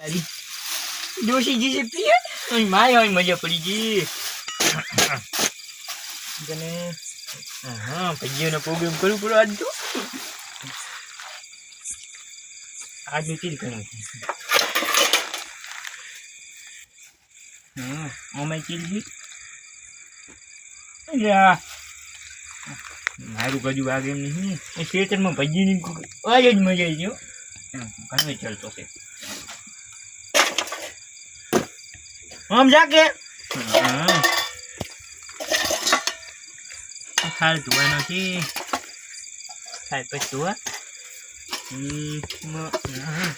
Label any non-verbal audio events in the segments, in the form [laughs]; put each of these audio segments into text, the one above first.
તારી ડોશી જી છે પીએ માય હોય મજા પડી ગઈ. તને હા ભજીયાનો પ્રોગ્રામ કરવું પડે આજ તો. આજ ચીજ કરવું. હા છે. અલ્યા મારું કજુ વાગે એમ નહીં. એ ખેતરમાં ભજીની આજ જ મજા આવી ગયો ઘણો ચાલતો છે. આમ જા કે. ખાલ ધોવાનો છે ખાલ પછી ધોવા. હમ, મ- હા.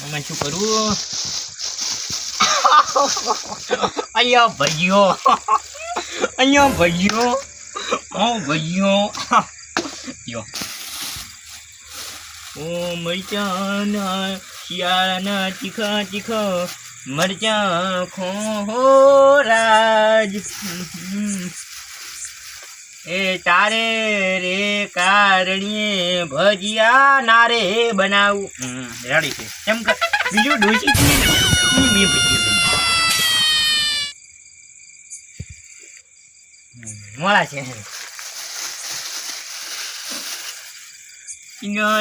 આમાં શું કરવું? અહીંયા ભજ્યો અહીંયા ભજ્યો હું ભજીયો યો ઓ મરચાના શિયાળાના તીખા તીખા મરચા ખોરાજ એ તારે રે કારણીએ ભજીયા નારે બનાવું. રેડી છે. કેમ કે બીજું ડોસી. મોળા છે.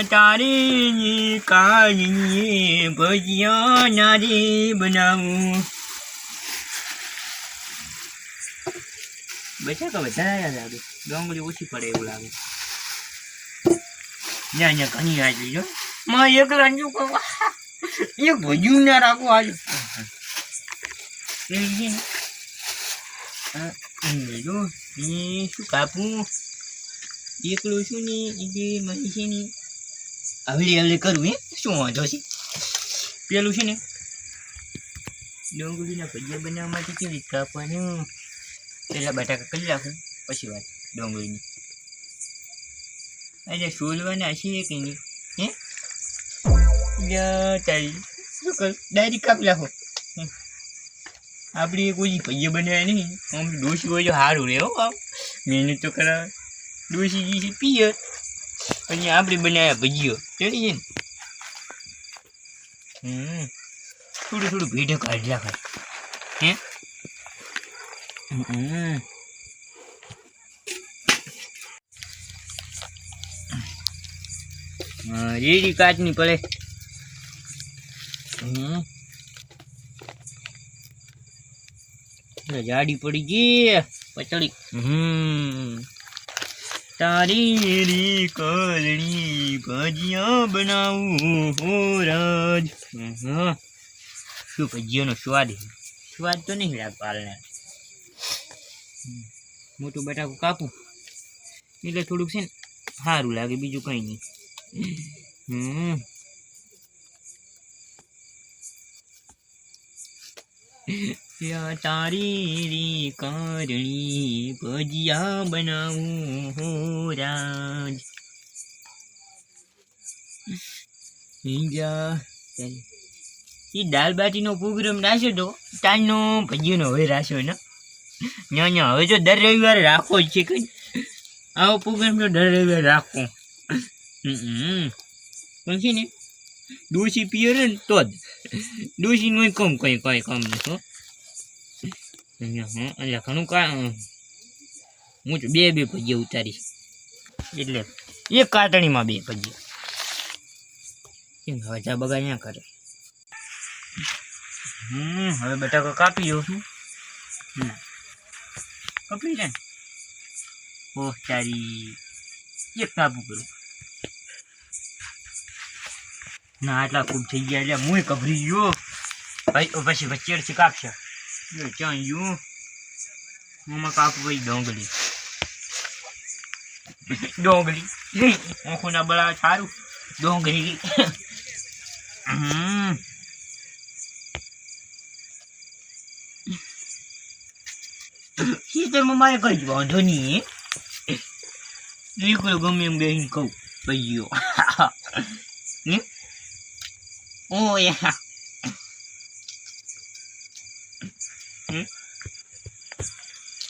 તારી કાળી ભજીયા નારી બનાવું. બચા કે વધારે લાગે ડોંગળી ઓછી પડે એવું લાગે. ના ના ઘણી આવી જો માં એક જો કરવા એક ભજ્યું ના રાખો આજ એ શું કાપું? એકલું છું ને એ મારી છે ને હવલી હવલી કરું હે. શું વાંધો છે? પેલું છે ને, ડોંગળીના ભજીયા બનાવવા માટે કેવી રીતે કાપવાનું પેલા બટાકા કરી રાખું પછી વાત, ડોંગળીની. અરે સોલવાના છે કે નહીં? હે? તારી શું કર ડાયરી કાપી રાખો. આપણે કોઈ ભજીયા બનાવ્યા નહીં. આમ ડોસી હોય તો સારું રહે હો, આમ. મહેનત તો કરાવે. ડોસી જી છે પિયર પછી આપણે બનાવ્યા ભજીયો ચડી જાય ને હમ થોડું થોડું ભેડો કાઢી નાખાય હે હમ હા, રેડી કાચની પડે હમ લે, જાડી પડી ગઈ પચડી હમ તારી રી કરણી ભજીયા બનાવું હો રાજ. શું ભજીયાનો સ્વાદ સ્વાદ તો નહીં લાગતો હાલને. મોટું બટાકું કાપું. એટલે થોડુંક છે ને સારું લાગે, બીજું કંઈ નહીં. હમ. તારી રી કારણી ભજીયા બનાવું હો રાજ. એ દાલ બાટીનો પ્રોગ્રામ રાખ્યો તો તાલનો ભજીયાનો હવે રાખ્યો ને ના ના હવે જો દર રવિવારે રાખો જ છે કઈ. આવો પ્રોગ્રામ તો દર રવિવારે રાખવો. હમ છે ને? ડોસી પિયર ને તો જ. ડોસીનું કમ કઈ કઈ કામ નથી અહીંયા ઘણું કા હું. બે બે ભજીયા ઉતારીશ. એટલે એક કાટણીમાં બે ભજીયા. કેમ હવે જા બગા અહીંયા કરે? હમ, હવે બટાકા કાપી લઉં છું. કાપી લે. ઓહ તારી. એક કાપું કરું ના, આટલા ખૂબ થઈ ગયા એટલે હું કભરી ગયો. ભાઈ પછી વચ્ચેથી કાપશે. એ ક્યાં ગયું આમાં કાપું ભાઈ ડોંગળી ડોંગળી આંખોના બળા સારું ડોંગળી હમ ખેતરમાં મારે કઈ જ વાંધો નહીં બિલકુલ ગમે એમ બેહીને કહું ભાઈઓ ને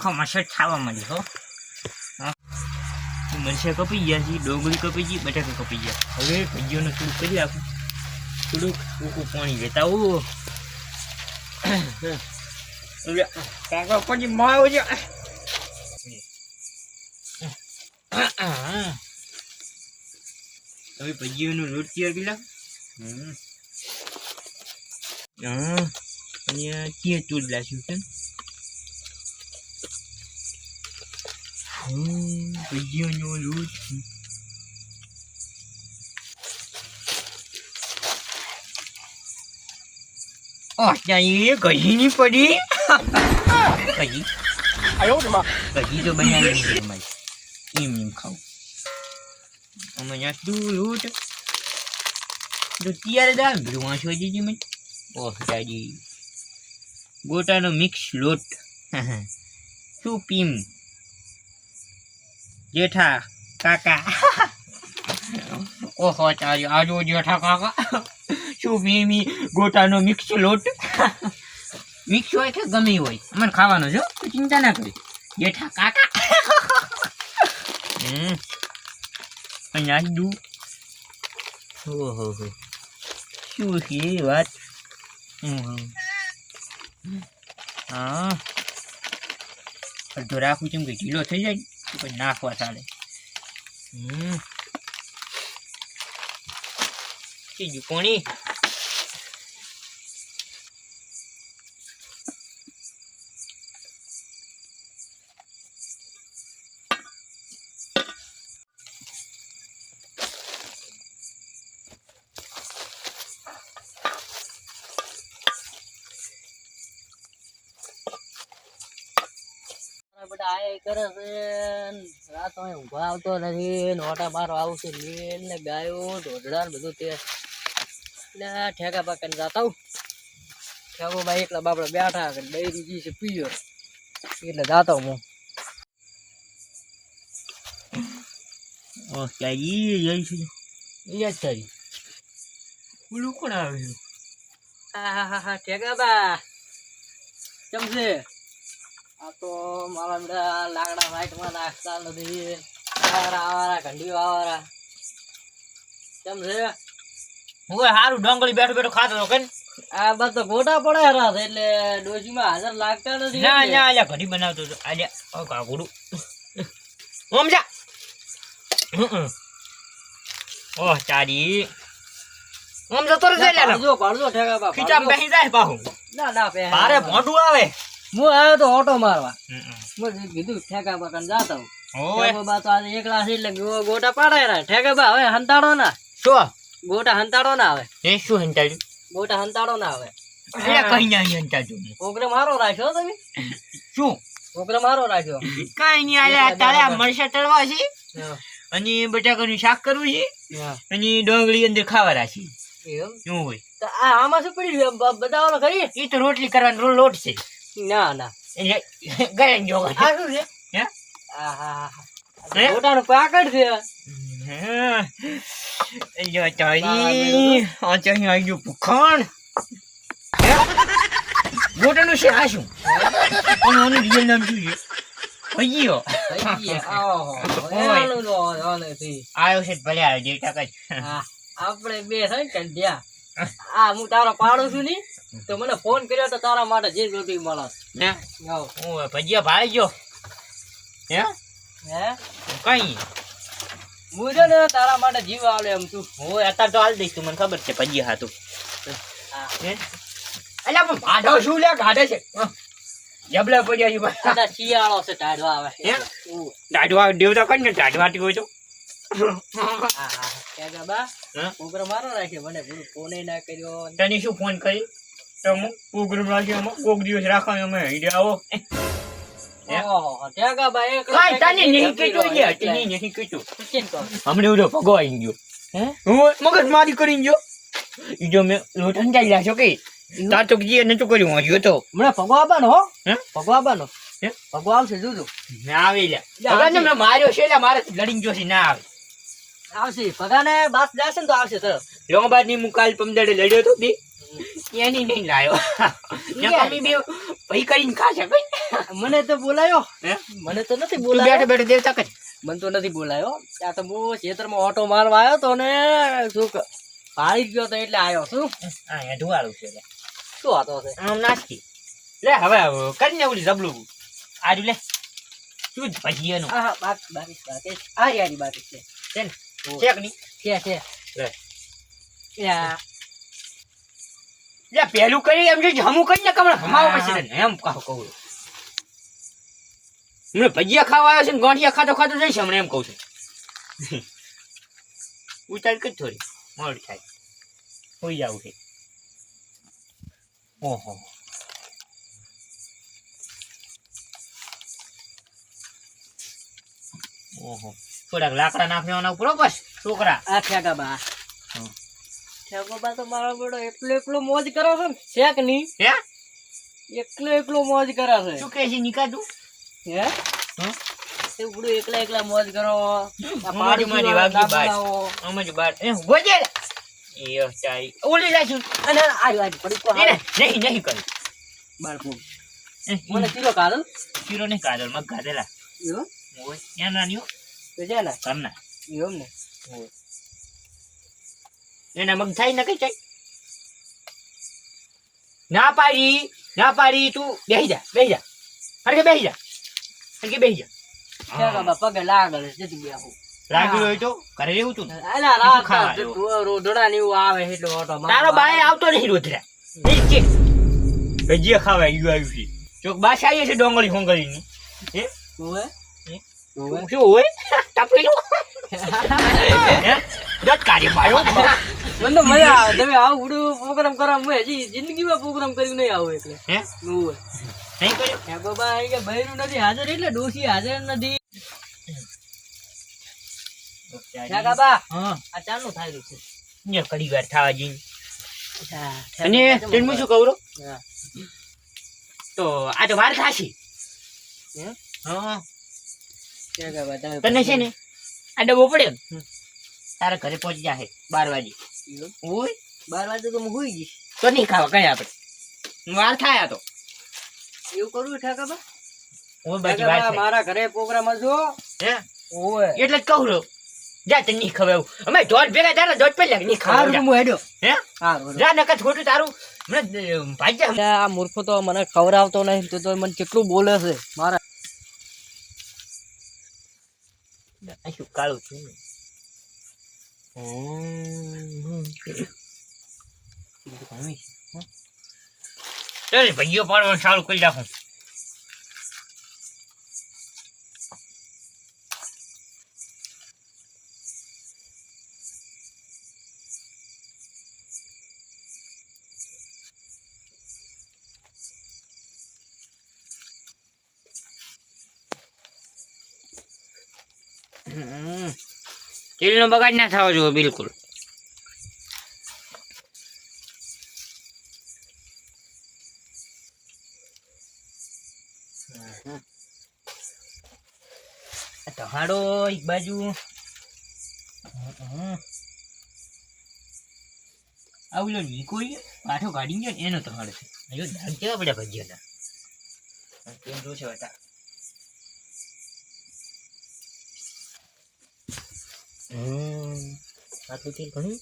આખા મસર ખાવા મળી હો. મરચા કપી ગયા છે, ડોગળી કપી ગઈ, બટાકા કપી ગયા. હવે ભજીઓનું થોડુંક કરી નાખું. થોડુંક ઊંકું પાણી લેતા આવું. કાકા પછી માવો છે? હવે ભજીઓનો લોટ તૈયાર કરી નાખ અહીંયા ત્યાં તૂર લાગ્યું છે. Hum, beijinho no olho. Olha aí, gajinho por aí. Gajinho. Aí, onde, mano? Gajinho do banheiro, mas. Ih, cão. Amanhã tudo luta. Do tiara da bruma, show de demais. Porra, de. Botar no mix lot. Chupim. Jetha, કાકા. [laughs] ઓહો, તારી આજો જેઠા કાકા. શું મીમી ગોટાનો mix લોટ? Mix હોય કે ગમે હોય? મને ખાવાનો જો ચિંતા ના કરી. જેઠા કાકા. અહીંયા દુ ઓહો શું છે વાત. હા. અડધો રાખું છું કે ઢીલો થઈ જાય પછી નાખવા ચાલે. હમ. બીજું કોણી આયા કરે છે રાત હોય ઊંઘવા આવતો નથી. ને બારો આવશે લીલ ને ગાયો ઢોઢડા ને બધું તે. એટલે ઠેકા પાકા જાતા હું. ઠેકો ભાઈ એકલા બાપડા બેઠા કે ડૈરી જી છે પીયો એટલે જાતો હું. ઓહ ચાલી જઈ છે એ જ કરી કોણ આવ્યું હા હા હા ઠેકા બા કેમ છે? આ તો મારા બધા લાકડા વાઇટમાં નાખતા નથી. આવારા આવારા ઘંડી આવારા કેમ છે? હું સારું ડોંગળી બેઠો બેઠો ખાતો હતો કે આ બસ તો ગોટા પડે હરા એટલે ડોશીમાં હાજર લાગતા નથી ના ના આલ્યા ઘડી બનાવતો હતો. આલ્યા ઓ કાકુડું ઓમ જા. ઓહ ચારી. ઓમ જતો રહે ના, છે પાડજો, ઠેકા બા, ખીચામાં. બેસી જાય પાહું ના ના મારે ભોંડું આવે. હું આવ્યો તો ઓટો મારવા. મેં કીધું ઠેકા બા જાતો ઠેકો બા તો આજે એકલા છે એટલે ગોટા પાડે રહ્યા. ઠેકા બા હવે હંતાડો ના. શું? ગોટા હંતાડો ના આવે. એ શું હંતાડ્યું? ગોટા હંતાડો ના આવે. અરે કઈ ના હંતાડ્યું પ્રોગ્રામ હારો રાખ્યો તમે? શું? પ્રોગ્રામ હારો રાખ્યો. કઈ નહીં તારે તળવા છે. અને બટાકાનું શાક કરવું છે. અને ડોંગળી અંદર ખાવા રાખી એમ? શું હોય. તો આ આમાં શું પડી બધા ઓલો ખરી? એ તો રોટલી કરવાનો લોટ છે. ના ના. એટલે ગયા જો આ છે. હે? આ હા? હા ગોટાનું પાકડ છે. જો તારી આ ચાહી આવી ગયું ભૂખણ ગોટાનું છે આ શું? પણ આનું રિયલ નામ શું છે? ભજીયો. થઈ. આવ્યો ભલે આવ્યો જે ટકા આપણે બે થાય ને કંઢિયા. આ હું તારો પાડું છું ની? તો મને ફોન કર્યો તો તારા માટે જે રોટી મળે. ને હું. ભજીયા ભાઈ ગયો. હે? હે? કઈ? હું છે ને તારા માટે જીવ આલે એમ તું હું અત્યારે તો હાલ દઈશ તું મને ખબર છે ભજીયા હા. તું અલ્યા પણ ભાડો શું લે ગાડે છે. જબલા પડ્યા છે ભાઈ. શિયાળો છે ટાઢવા આવે. હે? ઉ. દાઢવા દેવતા કઈ ને દાઢવાટી હોય તો. હા, હા. કે બા હા? મારો રાખ્યો. મને પૂરું ફોન ના કર્યો. તને શું ફોન કરી તો હું પ્રોગ્રામ રાખ્યો અમે કોક દિવસ રાખવાનો અમે ઈડે આવો. હે? ઓહો, ઠેકા બા એકલો કાંઈ તને ઠેકી નહીં ઠેકી કીધું રહ્યો લે એટલે. તને નહીં કીધું. કેમ કહું? હમણે ઓલો ભગવાઈ ગયો. હું? મગજ મારી કરી ગયો. ઈ મેં લોટ અંજાઈ રહ્યા કે તાર તો કીએ નતું કર્યું વાંચ્યો તો હમણાં ભગવા આવવાનો હો? હે? આવવાનો હે? આવશે જોજો. ના આવે ભગવાન. મેં માર્યો છે મારે લડીને જોશી ના આવે. આવશે. ભગાને બાસ જશે ને તો આવશે તરત. લોંબાદની મુકાલ પમદડે પમદાડે લડ્યો તો બે. એની નહીં લાયો. [laughs] ત્યાં તમે બે ભઈ કરીને ખાશે કઈ મને તો બોલાયો. મને તો નથી બોલાયો બેઠે બેઠે દેવતા કરી મને તો નથી બોલાયો. આ તો હું ખેતરમાં ઓટો મારવા આવ્યો તો ને શું ભાળી ગયો તો એટલે આવ્યો શું હા એ ધુવાળું છે શું હતો છે? આમ નાખી. લે હવે કરીને ઓલી જબલું આજુ લે. શું ભાઈ પછી એનું? હા હા બાકી બાકી બાકી. આ યારી બાકી છે. છે ને? ચેકની છે છે. લે. યા. લે પેલું કરી એમ જો હમું કરીને કમળ ભમાવો પછી તને એમ કહું. કહું. હમણાં ભજીયા ખાવા આવ્યો છે ને ગોંઠિયા ખાતો ખાતો જઈશ હમણાં એમ કહું છું. ઉતાર કર થોડી મોડ થાય. હોઈ જાવું છે. ઓહો. ઓહો. થોડાક લાકડા નાખવાના ઉપર બસ છોકરા. આ ઠેકા બા. હમ. તો મારો બેડો એકલો એકલો મોજ કરો છે ને શેકની હે? એકલો એકલો મોજ કરે છે. શું કહે છે નિકાતું? હે? તે ઉપડું એકલા એકલા મોજ કરો. મારી મારી વાગી બાર. ગામડાઓ. બાર એ ગોજે એ ચાઈ ઓલી લાશું અને પડી કો નહીં નહીં મને કિલો કાદલ શીરો નહીં કાદલ મગ એવું? ઓય ત્યાં નાની તો છે ને? કરના એવું ને? એના મગ થાય ને કઈ ના પાડી ના પાડી તું બેહી જા બેહી જા. બેહી જા. હરકે બેહી જા. ઠેકા પગે લાગલ જતી ગયા હું હોય તો ઘરે રહેવું તું ને. અલા રાત ખાવા ના જેવું. રોડડા ને એવું આવે એટલે ઓટો તારો બાય આવતો નહીં કે ભજીયા ખાવા આવ્યું આવ્યું છે. ચોક બાસ આવીએ છે ડોંગળી હોંગળીની. હે? હે? શું હોય? [laughs] [laughs] કાઢી પાડ્યો મને તો મજા આવે. તમે આવું ઉડું પ્રોગ્રામ કરવા હું હજી જિંદગીમાં પ્રોગ્રામ કર્યું નહીં આવું એટલે. હે? ઓવે નહીં કર્યું? ઠેકો બા અહીં કે બૈરું નથી હાજર એટલે ડોશી હાજર નથી. હા. આ ચાલુ થાય છે. ને કડી વાર થવા જઈને. હા, અને ઠેકા શું કહું તો આ તો વાર થાશે. હે? હા. તમે તને છે ને? આ ડબ્બો પડ્યો. તારા ઘરે પહોંચી જાહે બાર વાગે. ઓય બાર વાગે તો હું હોઈ ગઈશ. તો નહીં ખાવા કઈ આપણે વાર થાય તો. એવું કરવું ઠાકા બા? ઓય બાકી ઠેકા વાર બા, થાય. મારા ઘરે પ્રોગ્રામ હજો હે. ઓવે એટલે જ કહું છું. જા તને નહીં ખવાય અમે દોઢ ભેગા તારા દોઢ પેલા નહીં હારું હું હેડ્યો હે? જા નકર ખોટું તારું. મને આ મૂર્ખો તો મને ખવડાવતો નહીં. તો તો મને કેટલું બોલે છે. મારા કાળું છું? ભાઈઓ પાડવાનું સારું કરી રાખું તેલનો બગાડ ના થવો જોઈએ, બિલકુલ. આ તહાડો એક બાજુ. હમ. લો નીકો પાછો કાઢી ગયો એનો તમારો છે. કેવા પડ્યા ભજીયા કેમ જોશે હતા આટલું તેલ ઘણું?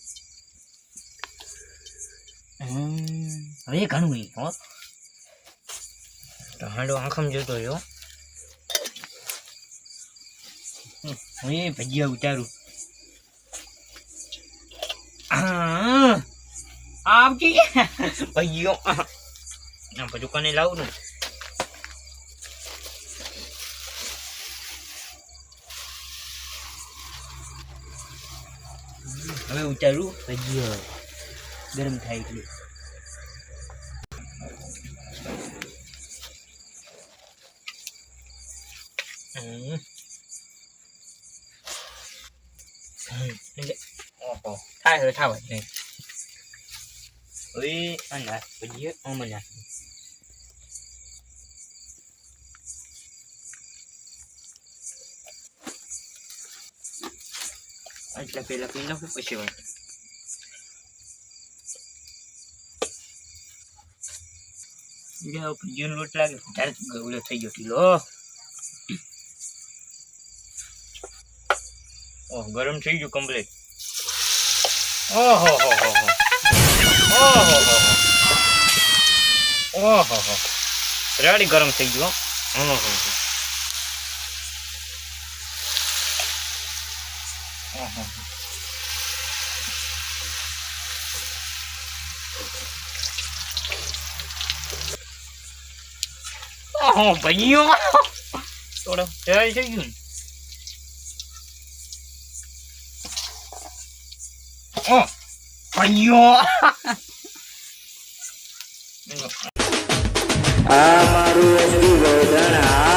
હવે ઘણું નહીં હો. તહાડો આંખમ જોતો રહ્યો. હું એ ભજીયા ઉતારું. આ, આવજી. [laughs] ભજીયો. બધું કને લાવું ને. ઉતારું ભજીયો ગરમ થાય એટલે હમ. હમ, એટલે ઓહો થાય હવે થાવ જ નહીં હવે આ નાખ ભજીયો આમાં નાખ આટલા પેલા પી નાખું પછી વાત જાઓ ભજીયાનો લોટ લાગે ત્યારે ગવડો થઈ ગયો ઢીલો ઓહ ગરમ થઈ ગયું કમ્પ્લીટ ઓહો હો હો હો ઓહો હો ઓહો હો રાડી ગરમ થઈ ગયું ઓહો હો ઓહો ભજીયો થોડો રેડી થઈ ગયું Oh, ભજીયો આ મારું એસડી